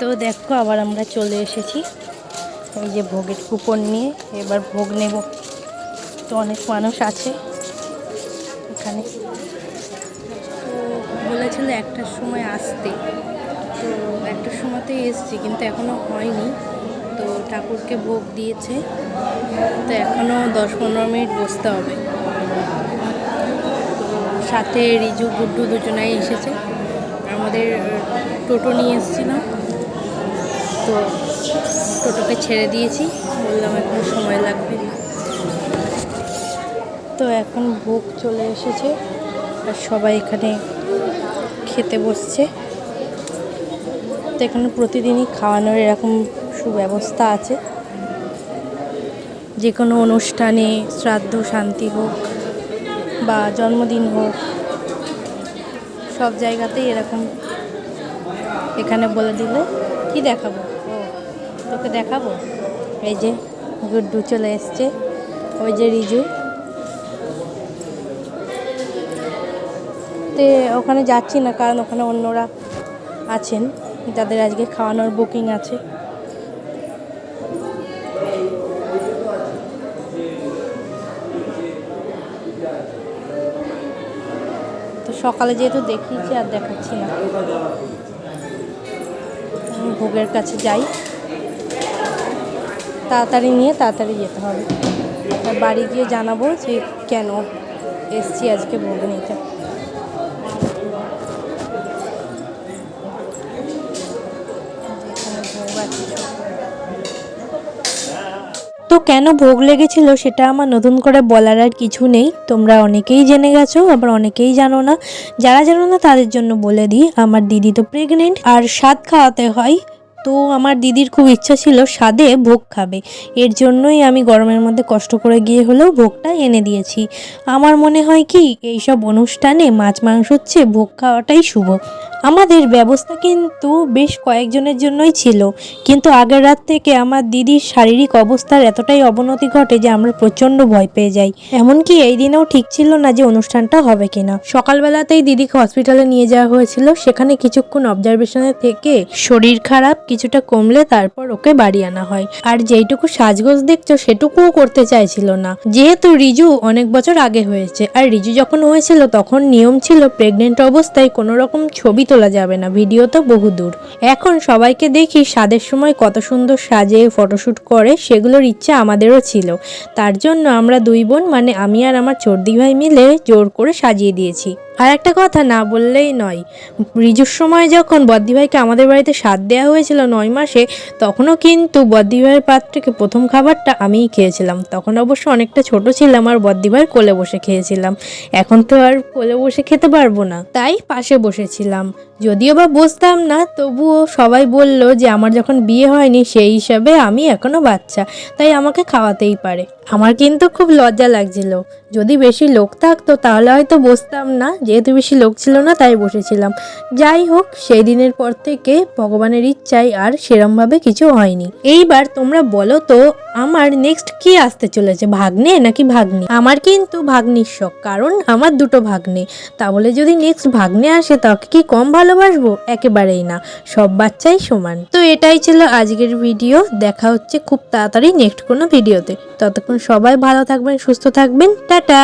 তো দেখো, আবার আমরা চলে এসেছি। এই যে ভোগের কুপন নিয়ে, এবার ভোগ নেব। তো অনেক মানুষ আছে এখানে। তো বলেছিল একটার সময় আসতে। তো একটার সময়তে এসছি, কিন্তু এখনও হয়নি। তো ঠাকুরকে ভোগ দিয়েছে। তো এখনও দশ পনেরো মিনিট বসতে হবে। সাথে রিজু, গুড্ডু দুজনাই এসেছে। আমাদের টোটো নিয়ে এসেছিলাম তো টোটোকে ছেড়ে দিয়েছি। বললাম এখন সময় লাগবে। তো এখন ভোগ চলে এসেছে আর সবাই এখানে খেতে বসছে। তো এখানে প্রতিদিনই খাওয়ানোর এরকম সুব্যবস্থা আছে। যে কোনো অনুষ্ঠানে শ্রাদ্ধ, শান্তি হোক বা জন্মদিন হোক, সব জায়গাতেই এরকম এখানে বলে দিলে কি দেখাবো? তোকে দেখাবো? এই যে, গুড্ডু চলে এসছে। ওই যে রিজু। তে ওখানে যাচ্ছি না, কারণ ওখানে অন্যরা আছেন। যাদের আজকে খাওয়ানোর বুকিং আছে। তো সকালে যেহেতু দেখিয়েছি আর দেখাচ্ছি না। ভোগের কাছে যাই। তাড়াতাড়ি নিয়ে তাড়াতাড়ি যেতে হবে। বাড়ি গিয়ে জানাব যে কেন এসছি আজকে ভোগ আছে তো কেন ভোগ লেগেছিল সেটা আমার নতুন করে বলার আর কিছু নেই। তোমরা অনেকেই জেনে গেছো, আবার অনেকেই জানো না। যারা জানো না তাদের জন্য বলে দিই, আমার দিদি তো প্রেগনেন্ট আর স্বাদ খাওয়াতে হয়। তো আমার দিদির খুব ইচ্ছা ছিল স্বাদে ভোগ খাবে। এর জন্যই আমি গরমের মধ্যে কষ্ট করে গিয়ে হলেও ভোগটা এনে দিয়েছি। আমার মনে হয় কি, এইসব অনুষ্ঠানে মাছ মাংস হচ্ছে ভোগ খাওয়াটাই শুভ। আমাদের ব্যবস্থা কিন্তু বেশ কয়েকজনের জন্যই ছিল। কিন্তু আগের রাত থেকে আমার দিদির শারীরিক অবস্থার এতটাই অবনতি ঘটে যে আমরা প্রচণ্ড ভয় পেয়ে যাই। এমনকি এই দিনেও ঠিক ছিল না যে অনুষ্ঠানটা হবে কিনা। সকালবেলাতেই দিদিকে হসপিটালে নিয়ে যাওয়া হয়েছিল। সেখানে কিছুক্ষণ অবজারভেশনে থেকে শরীর খারাপ, কিছুটা কমলে তারপর ওকে বাড়ি আনা হয়। আর যেইটুকু সাজগোজ দেখছ, সেটুকুও করতে চাইছিল না। যেহেতু রিজু অনেক বছর আগে হয়েছে। আর রিজু যখন হয়েছিল, তখন নিয়ম ছিল প্রেগনেন্ট অবস্থায় কোনো রকম ছবি তোলা যাবে না, ভিডিও তো বহু দূর। এখন সবাইকে দেখি স্বাদের সময় কত সুন্দর সাজে ফটোশ্যুট করে, সেগুলোর ইচ্ছা আমাদেরও ছিল। তার জন্য আমরা দুই বোন মানে আমি আর আমার চর্দি ভাই মিলে জোর করে সাজিয়ে দিয়েছি। আর একটা কথা, না বললেই নয়। রিজুর সময় যখন বদ্দি ভাইকে আমাদের বাড়িতে স্বাদ দেওয়া হয়েছিল নয় মাসে, তখনও কিন্তু বদ্দি ভাইয়ের পাত থেকে প্রথম খাবারটা আমিই খেয়েছিলাম। তখন অবশ্য অনেকটা ছোট ছিলাম আর বদ্দি ভাইয়ের কোলে বসে খেয়েছিলাম। এখন তো আর কোলে বসে খেতে পারব না। তাই পাশে বসেছিলাম। যদিও বা বসতাম না, তবুও সবাই বলল যে আমার যখন বিয়ে হয়নি, সেই হিসাবে আমি এখনও বাচ্চা। তাই আমাকে খাওয়াতেই পারে। আমার কিন্তু খুব লজ্জা লাগছিল। যদি বেশি লোক থাকতো তাহলে হয়তো বসতাম না, যেহেতু বেশি লোক ছিল না তাই বসেছিলাম। যাই হোক, সেই দিনের পর থেকে ভগবানের ইচ্ছায় আর সেরমভাবে কিছু হয়নি। এইবার তোমরা বলো তো আমার নেক্সট কি আসতে চলেছে, ভাগ্নে নাকি ভাগ্নি? আমার কিন্তু ভাগ্নির শখ, কারণ আমার দুটো ভাগ্নে। তা বলে যদি নেক্সট ভাগ্নে আসে, তাকে কি কম ভালোবাসবো? একেবারেই না, সব বাচ্চাই সমান। তো এটাই ছিল আজকের ভিডিও দেখা হচ্ছে খুব তাড়াতাড়ি নেক্সট কোনো ভিডিওতে ততক্ষণ সবাই ভালো থাকবেন, সুস্থ থাকবেন, টাটা!